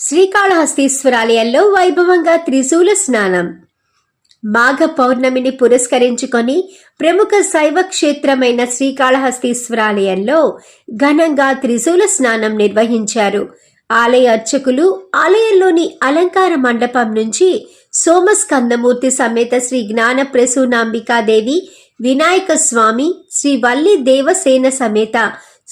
శ్రీకాళహస్తీశ్వరాలయంలో వైభవంగా త్రిశూల స్నానం. మాఘ పౌర్ణమిని పురస్కరించుకొని ప్రముఖ శైవ క్షేత్రమైన శ్రీకాళహస్తీశ్వరాలయంలో ఘనంగా త్రిశూల స్నానం నిర్వహించారు. ఆలయ అర్చకులు ఆలయంలోని అలంకార మండపం నుంచి సోమస్కందమూర్తి సమేత శ్రీ జ్ఞాన ప్రసూనాంబికాదేవి వినాయక స్వామి శ్రీ వల్లి దేవసేన సమేత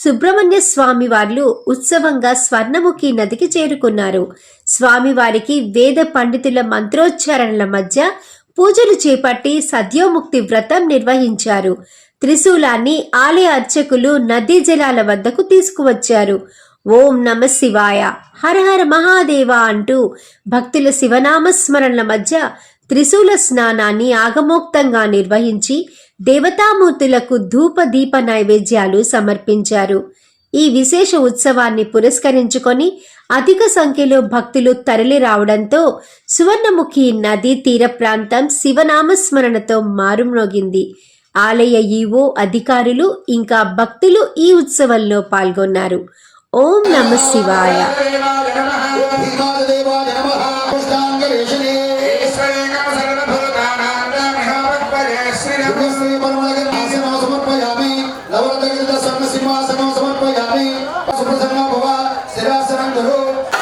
సుబ్రహ్మణ్య స్వామి వార్లు ఉత్సవంగా స్వర్ణముఖి నదికి చేరుకున్నారు. స్వామివారికి వేద పండితుల మంత్రోచ్చారణల మధ్య పూజలు చేపట్టి సద్యోముక్తి వ్రతం నిర్వహించారు. త్రిశూలాన్ని ఆలయ అర్చకులు నదీ జలాల వద్దకు తీసుకువచ్చారు. ఓం నమ శివాయ. హర హర మహాదేవ అంటూ భక్తుల శివనామస్మరణల మధ్య త్రిశూల స్నానాన్ని ఆగమోక్తంగా నిర్వహించి దేవతామూర్తులకు ధూప దీప నైవేద్యాలు సమర్పించారు. ఈ విశేష ఉత్సవాన్ని పురస్కరించుకొని అధిక సంఖ్యలో భక్తులు తరలి రావడంతో సువర్ణముఖి నదీ తీర ప్రాంతం శివనామస్మరణతో మారుమ్రోగింది. ఆలయ ఈవో అధికారులు ఇంకా భక్తులు ఈ ఉత్సవంలో పాల్గొన్నారు. ఓం నమ శివాయ. হোক